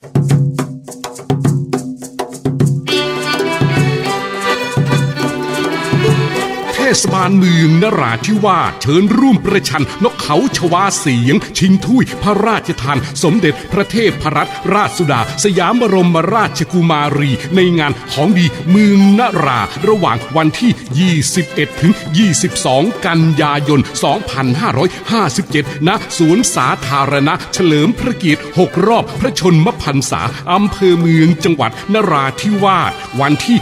เท ศบาลเมืองนราธิวาสเชิญร่วมประชันนกเขาชวาเสียง ชิงถ้วยพระราชทาน สมเด็จพระเทพรัตนราชสุดา สยามบรมราชกุมารี ในงานของดีเมืองนรา ระหว่างวันที่ 21 ถึง 22 กันยายน 2557 ณสวนสาธารณะ เฉลิมพระเกียรติ 6 รอบพระชนมพรรษาอำเภอเมืองจังหวัดนราธิวาสวันที่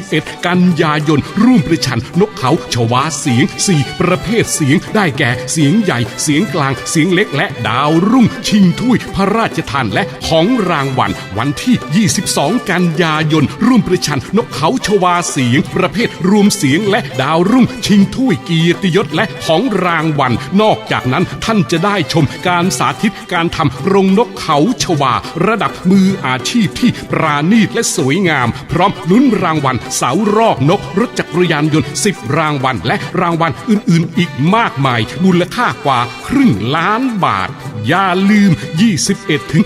21 กันยายน ร่วมประชันนกเขาชวาเสียง 4 ประเภทเสียงได้แก่เสียงใหญ่ เสียงกลาง เสียงเล็กและดาวรุ่ง ชิงถ้วยพระราชทานและของรางวัล วันที่ 22 กันยายน ร่วมประชันนกเขาชวาเสียง ประเภทรวมเสียงและดาวรุ่ง ชิงถ้วยเกียรติยศและของรางวัล นอกจากนั้นท่านจะได้ชมการสาธิตการทำรงนกเขาชวา ระดับมืออาชีพที่ปราณีตและสวยงาม พร้อมลุ้นรางวัลเสารอกนกรถจักรยานยนต์10รางางวัลและรางวัลอื่นๆ อีกมากมาย มูลค่ากว่าครึ่งล้านบาท อย่าลืม 21 ถึง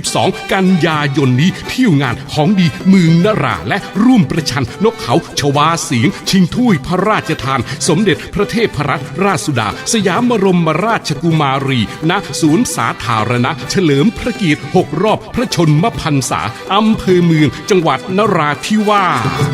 22 กันยายนนี้เที่ยวงานของดีเมืองนราและร่วมประชันนกเขาชวาเสียง ชิงถ้วยพระราชทาน สมเด็จพระเทพรัตนราชสุดา สยามบรมราชกุมารีณสวนย์สาธารณะ เฉลิมพระเกียรติ6รอบพระชนมพรรษาอำเภอเมืองจังหวัดนราธิวาส